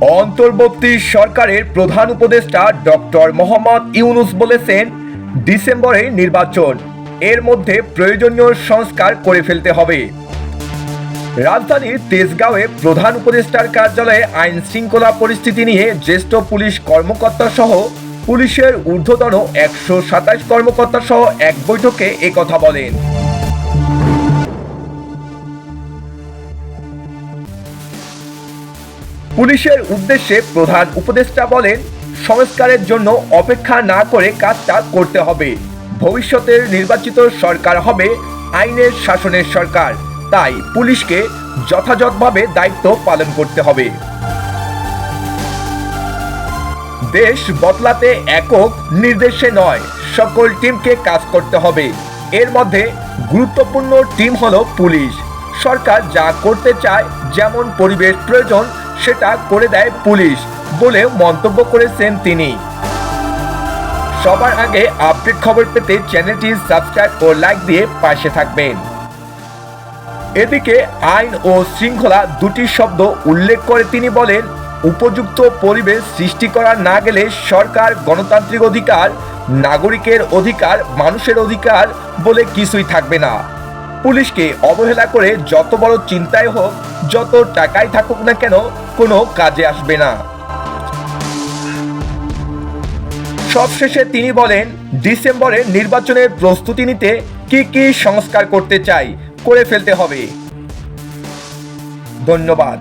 অন্তর্বর্তী সরকারের প্রধান উপদেষ্টা ডক্টর মোহাম্মদ ইউনুস বলেছেন, ডিসেম্বরে নির্বাচন। এর মধ্যে প্রয়োজনীয় সংস্কার করে ফেলতে হবে। রাজধানীর তেজগাঁওয়ে প্রধান উপদেষ্টার কার্যালয়ে আইন শৃঙ্খলা পরিস্থিতি নিয়ে জ্যেষ্ঠ পুলিশ কর্মকর্তা সহ পুলিশের ঊর্ধ্বতন একশো সাতাশ কর্মকর্তা সহ এক বৈঠকে একথা বলেন। পুলিশের উদ্দেশ্যে প্রধান উপদেষ্টা বলেন, সংস্কারের জন্য অপেক্ষা না করে কাজটা করতে হবে। ভবিষ্যতের নির্বাচিত সরকার হবে আইনের শাসনের সরকার। তাই পুলিশকে যথাযথভাবে দায়িত্ব পালন করতে হবে। দেশ বদলাতে একক নির্দেশে নয়, সকল টিমকে কাজ করতে হবে। এর মধ্যে গুরুত্বপূর্ণ টিম হলো পুলিশ। সরকার যা করতে চায়, যেমন পরিবেশ প্রয়োজন সেটা করে দেয় পুলিশ বলে মন্তব্য করেছেন তিনি। সবার আগে আপডেট খবর পেতে চ্যানেলটি সাবস্ক্রাইব ও লাইক দিয়ে পাশে থাকবেন। এদিকে আইন ও শৃঙ্খলা দুটি শব্দ উল্লেখ করে তিনি বলেন, উপযুক্ত পরিবেশ সৃষ্টি করা না গেলে সরকার গণতান্ত্রিক অধিকার, নাগরিকের অধিকার, মানুষের অধিকার বলে কিছুই থাকবে না। পুলিশকে অবহেলা করে যত বড় চিন্তায় হোক, যত টাকাই থাকুক না কেন, কোনো কাজে আসবে না। সবশেষে তিনি বলেন ডিসেম্বরে নির্বাচনের প্রস্তুতি নিতে কি কি সংস্কার করতে চাই, করে ফেলতে হবে। ধন্যবাদ।